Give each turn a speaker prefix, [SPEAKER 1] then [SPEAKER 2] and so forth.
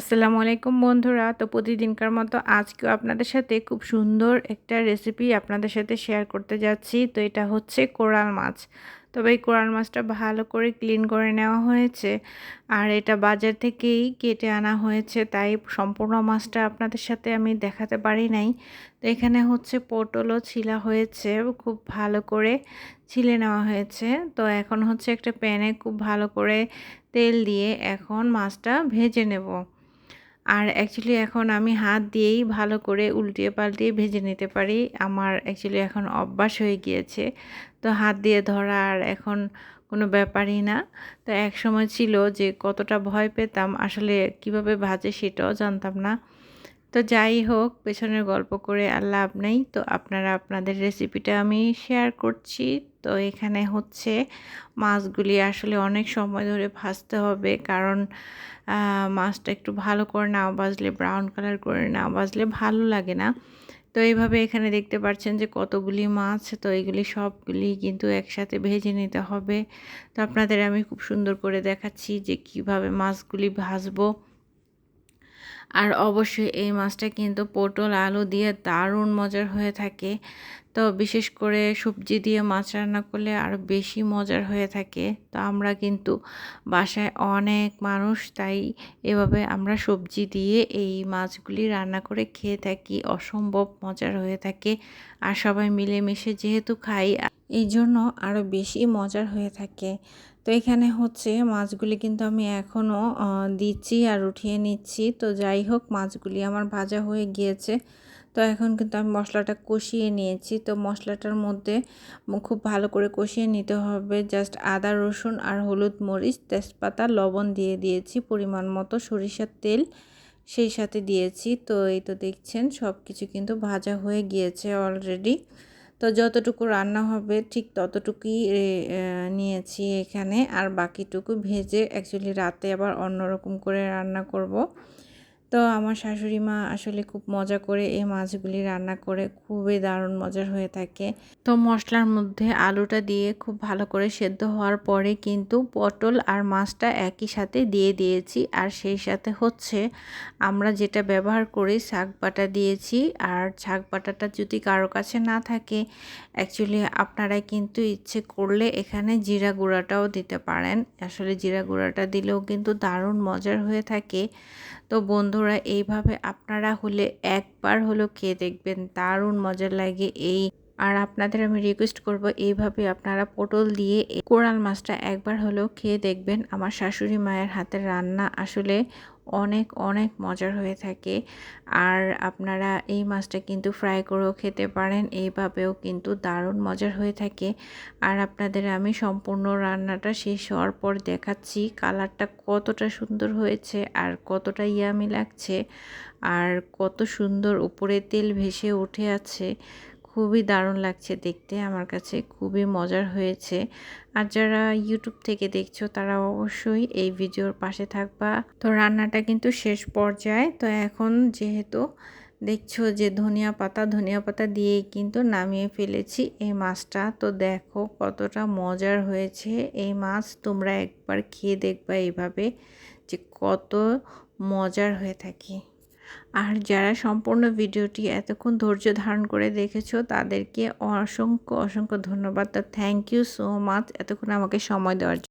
[SPEAKER 1] আসসালামু আলাইকুম বন্ধুরা। তো প্রতিদিনকার মতো আজকেও আপনাদের সাথে খুব সুন্দর একটা রেসিপি আপনাদের সাথে শেয়ার করতে যাচ্ছি। তো এটা হচ্ছে কোরাল মাছ। তবে এই কোরাল মাছটা ভালো করে ক্লিন করে নেওয়া হয়েছে। আর এটা বাজার থেকেই কেটে আনা হয়েছে, তাই সম্পূর্ণ মাছটা আপনাদের সাথে আমি দেখাতে পারি নাই। তো এখানে হচ্ছে পটলও ছিলা হয়েছে, খুব ভালো করে ছিলে নেওয়া হয়েছে। তো এখন হচ্ছে একটা প্যানে খুব ভালো করে তেল দিয়ে এখন মাছটা ভেজে নেব। আর অ্যাকচুয়ালি এখন আমি হাত দিয়েই ভালো করে উল্টিয়ে পাল্টিয়ে ভেজে নিতে পারি। আমার অ্যাকচুয়ালি এখন অভ্যাস হয়ে গিয়েছে। তো হাত দিয়ে ধরা আর এখন কোনো ব্যাপারই না। তো এক সময় ছিল যে কতটা ভয় পেতাম, আসলে কীভাবে ভাজে সেটাও জানতাম না। তো যাই হোক, পেছনের গল্প করে আর লাভ নেই। তো আপনারা আপনাদের রেসিপিটা আমি শেয়ার করছি। তো এখানে হচ্ছে মাছগুলি আসলে অনেক সময় ধরে ভাজতে হবে। কারণ মাছটা একটু ভালো করে না বাজলে ব্রাউন কালার করে না বাজলে ভালো লাগে না। তো এইভাবে এখানে দেখতে পাচ্ছেন যে কতগুলি মাছ, তো এইগুলি সবগুলি কিন্তু একসাথে ভেজে নিতে হবে। তো আপনাদের আমি খুব সুন্দর করে দেখাচ্ছি যে কীভাবে মাছগুলি ভাজবো। আর অবশ্যই এই মাছটা কিন্তু পটল, আলু দিয়ে দারুণ মজার হয়ে থাকে। তো বিশেষ করে সবজি দিয়ে মাছ রান্না করলে আরও বেশি মজার হয়ে থাকে। তো আমরা কিন্তু বাসায় অনেক মানুষ, তাই এভাবে আমরা সবজি দিয়ে এই মাছগুলি রান্না করে খেয়ে থাকি। অসম্ভব মজার হয়ে থাকে। আর সবাই মিলেমিশে যেহেতু খাই এই জন্য আরও বেশি মজার হয়ে থাকে। তো এখানে হচ্ছে মাছগুলি কিন্তু আমি এখনও দিচ্ছি আর উঠিয়ে নিচ্ছি। তো যাই হোক, মাছগুলি আমার ভাজা হয়ে গিয়েছে। তো এখন কিন্তু আমি মশলাটা কষিয়ে নিয়েছি। তো মশলাটার মধ্যে খুব ভালো করে কষিয়ে নিতে হবে। জাস্ট আদা, রসুন আর হলুদ মরিচ, তেজপাতা, লবণ দিয়ে দিয়েছি পরিমাণ মতো। সরিষার তেল সেই সাথে দিয়েছি। তো এই তো দেখছেন সব কিছু কিন্তু ভাজা হয়ে গিয়েছে অলরেডি। তো যতটুকু রান্না হবে ঠিক ততটুকুই নিয়েছি এখানে। আর বাকিটুকু ভেজে অ্যাকচুয়ালি রাতে আবার অন্যরকম করে রান্না করব। তো আমার শাশুড়ি মা আসলে খুব মজা করে এই মাছগুলি রান্না করে খুবই দারুণ মজার হয়ে থাকে। তো মশলার মধ্যে আলুটা দিয়ে খুব ভালো করে সেদ্ধ হওয়ার পরে কিন্তু পটল আর মাছটা একই সাথে দিয়ে দিয়েছি আর সেই সাথে হচ্ছে আমরা যেটা ব্যবহার করি শাক বাটা দিয়েছি আর শাক বাটাটা যদি কারও কাছে না থাকে অ্যাকচুয়ালি আপনারা কিন্তু ইচ্ছে করলে এখানে জিরা গুঁড়াটাও দিতে পারেন। আসলে জিরা গুঁড়াটা দিলেও কিন্তু দারুণ মজার হয়ে থাকে। তো বন্ধুরা এইভাবে আপনারা হলে একবার হলো খেয়ে দেখবেন। দারুণ মজা লাগে এই আর আপনাদের আমি রিকোয়েস্ট করব এইভাবে আপনারা পটল দিয়ে কোরাল মাছটা একবার হলেও খেয়ে দেখবেন। আমার শাশুড়ি মায়ের হাতের রান্না আসলে অনেক অনেক মজার হয়ে থাকে। আর আপনারা এই মাছটা কিন্তু ফ্রাই করেও খেতে পারেন, এইভাবেও কিন্তু দারুণ মজার হয়ে থাকে। আর আপনাদের আমি সম্পূর্ণ রান্নাটা শেষ হওয়ার পর দেখাচ্ছি কালারটা কতটা সুন্দর হয়েছে আর কতটা ইয়ামি লাগছে। আর কত সুন্দর উপরে তেল ভেসে উঠে আছে। খুবই দারুণ লাগছে দেখতে, আমার কাছে খুবই মজার হয়েছে। আর যারা ইউটিউব থেকে দেখছ, তারা অবশ্যই এই ভিডিওর পাশে থাকবা। তো রান্নাটা কিন্তু শেষ পর্যায়ে, তো এখন যেহেতু দেখছ যে ধনিয়া পাতা ধনিয়া পাতা দিয়ে কিন্তু নামিয়ে ফেলেছি এই মাছটা, তো দেখো কতটা মজার হয়েছে এই মাছ। তোমরা একবার খেয়ে দেখবা এইভাবে যে কত মজার হয়ে থাকে। আর যারা সম্পূর্ণ ভিডিওটি এতক্ষণ ধৈর্য ধারণ করে দেখেছ, তাদেরকে অসংখ্য অসংখ্য ধন্যবাদ। তো থ্যাংক ইউ সো মাচ এতক্ষণ আমাকে সময় দেওয়ার